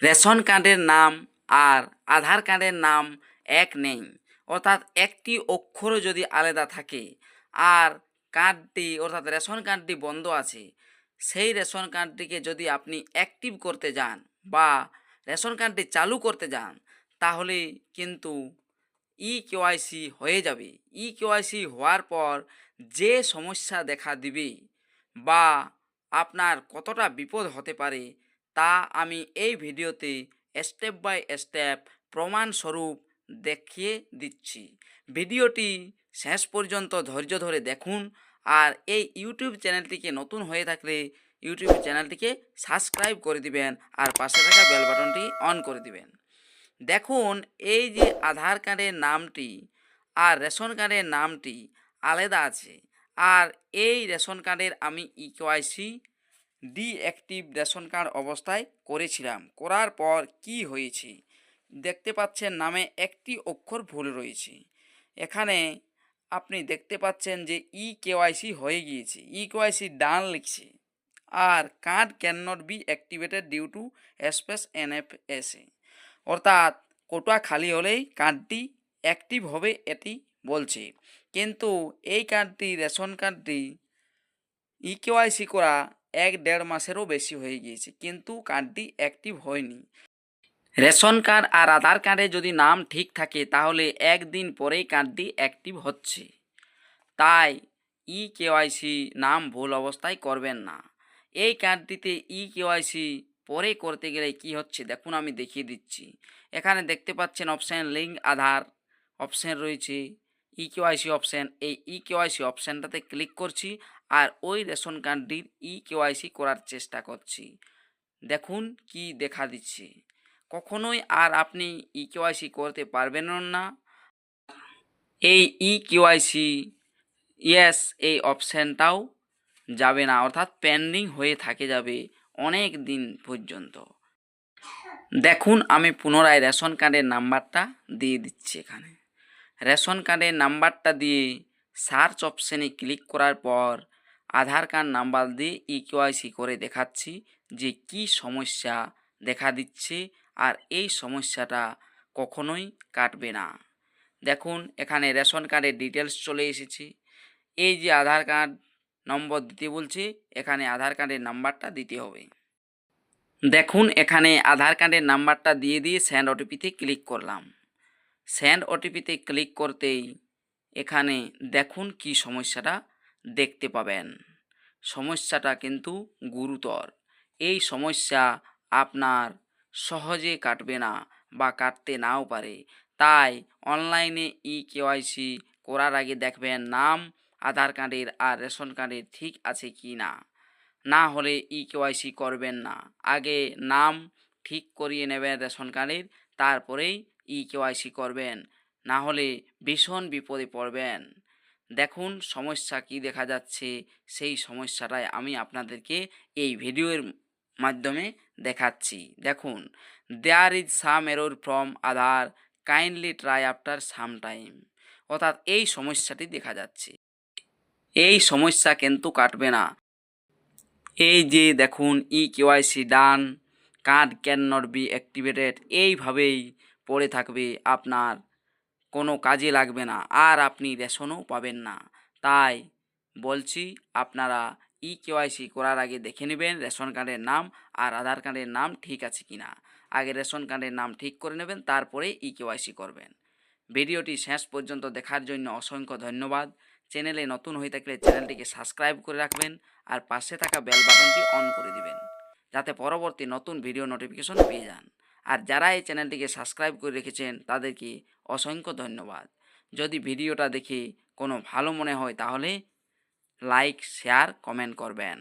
Ration কার্ডের নাম আর আধার কার্ডের নাম এক নেই। অর্থাৎ একটি অক্ষরও যদি আলাদা থাকে আর কার্ডটি, অর্থাৎ রেশন কার্ডটি বন্ধ আছে, সেই রেশন কার্ডটিকে যদি আপনি অ্যাক্টিভ করতে যান বা রেশন কার্ডটি চালু করতে যান, তাহলে কিন্তু ই কেওয়াইসি হয়ে যাবে। ই কেওয়াইসি হওয়ার পর যে সমস্যা দেখা দিবে বা আপনার কতটা বিপদ হতে পারে তা আমি এই ভিডিওতে স্টেপ বাই স্টেপ প্রমাণস্বরূপ দেখিয়ে দিচ্ছি। ভিডিওটি শেষ পর্যন্ত ধৈর্য ধরে দেখুন আর এই ইউটিউব চ্যানেলটিকে নতুন হয়ে থাকলে ইউটিউব চ্যানেলটিকে সাবস্ক্রাইব করে দিবেন আর পাশে থাকা বেল বাটনটি অন করে দিবেন। দেখুন, এই যে আধার কার্ডের নামটি আর রেশন কার্ডের নামটি আলাদা আছে। আর এই রেশন কার্ডের আমি E KYC deactive ration card অবস্থায় করেছিলাম। করার পর কি হয়েছে? দেখতে পাচ্ছেন নামে একটি অক্ষর ভুল রয়েছে। এখানে আপনি দেখতে পাচ্ছেন যে ই কেওয়াইসি হয়ে গিয়েছে। ই কেওয়াইসি ডান লিখছে। আর card can not be activated due to space NFSA অর্থাৎ কোটা খালি হলেই কার্ডটি অ্যাক্টিভ হবে এটি বলছে। কিন্তু এই কার্ডটি, রেশন কার্ডটি ই কেওয়াইসি করা এক দেড় মাসেরও বেশি হয়ে গিয়েছে, কিন্তু কার্ডটি অ্যাক্টিভ হয়নি। রেশন কার্ড আর আধার কার্ডে যদি নাম ঠিক থাকে, তাহলে একদিন পরেই কার্ডটি অ্যাক্টিভ হচ্ছে। তাই ই কেওয়াইসি নাম ভুল অবস্থায় করবেন না। এই কার্ডটিতে ই কেওয়াইসি পরে করতে গেলে কি হচ্ছে, দেখুন আমি দেখিয়ে দিচ্ছি। এখানে দেখতে পাচ্ছেন অপশান লিঙ্ক আধার অপশান রয়েছে। ই কেওয়াইসি অপশান এই ই কেওয়াইসি অপশানটাতে ক্লিক করছি। আর ওই রেশন কার্ডটির ই কেওয়াইসি করার চেষ্টা করছি। দেখুন কি দেখা দিচ্ছে। কখনোই আর আপনি ই কেওয়াইসি করতে পারবেন না। এই ই কেওয়াইসি ইয়েস এই অপশানটাও যাবে না, অর্থাৎ পেন্ডিং হয়ে থাকে যাবে অনেক দিন পর্যন্ত। দেখুন, আমি পুনরায় রেশন কার্ডের নাম্বারটা দিয়ে দিচ্ছি এখানে। রেশন কার্ডের নাম্বারটা দিয়ে সার্চ অপশানে ক্লিক করার পর আধার কার্ড নাম্বার দিয়ে ই কেওয়াইসি করে দেখাচ্ছি যে কি সমস্যা দেখা দিচ্ছে আর এই সমস্যাটা কখনোই কাটবে না। দেখুন, এখানে রেশন কার্ডের ডিটেলস চলে এসেছে। এই যে আধার কার্ড নম্বর দিতে বলছে, এখানে আধার কার্ডের নাম্বারটা দিতে হবে। দেখুন, এখানে আধার কার্ডের নাম্বারটা দিয়ে দিয়ে স্যান্ড ওটিপিতে ক্লিক করলাম। স্যান্ড ওটিপিতে ক্লিক করতেই এখানে দেখুন কি সমস্যাটা দেখতে পাবেন। সমস্যাটা কিন্তু গুরুতর। এই সমস্যা আপনার সহজে কাটবে না বা কাটতে নাও পারে। তাই অনলাইনে ই কেওয়াইসি করার আগে দেখবেন নাম, আধার কার্ডের আর রেশন কার্ডের ঠিক আছে কি না। না হলে ই কেওয়াইসি করবেন না। আগে নাম ঠিক করিয়ে নেবেন রেশন কার্ডের, তারপরেই ই কেওয়াইসি করবেন। না হলে ভীষণ বিপদে পড়বেন। দেখুন সমস্যা কি দেখা যাচ্ছে, সেই সমস্যাটাই আমি আপনাদেরকে এই ভিডিওর মাধ্যমে দেখাচ্ছি। দেখুন there is some error from Aadhaar kindly try after some time অর্থাৎ এই সমস্যাটি দেখা যাচ্ছে। এই সমস্যা কিন্তু কাটবে না। এই যে দেখুন E KYC done card can not be activated এইভাবেই পড়ে থাকবে আপনার কোনো কাজে লাগবে না, আর আপনি রেশনও পাবেন না। তাই বলছি, আপনারা ই কেওয়াইসি করার আগে দেখে নেবেন রেশন কার্ডের নাম আর আধার কার্ডের নাম ঠিক আছে কি না। আগে রেশন কার্ডের নাম ঠিক করে নেবেন, তারপরে ই কেওয়াইসি করবেন। ভিডিওটি শেষ পর্যন্ত দেখার জন্য অসংখ্য ধন্যবাদ। চ্যানেলে নতুন হয়ে থাকলে চ্যানেলটিকে সাবস্ক্রাইব করে রাখবেন আর পাশে থাকা বেল বাটনটি অন করে দিবেন, যাতে পরবর্তী নতুন ভিডিও নোটিফিকেশন পেয়ে যান। আর যারা এই চ্যানেলটিকে সাবস্ক্রাইব করে রেখেছেন, তাদেরকে অসংখ্য ধন্যবাদ। যদি ভিডিওটা দেখে কোনো ভালো মনে হয়, তাহলে লাইক, শেয়ার, কমেন্ট করবেন।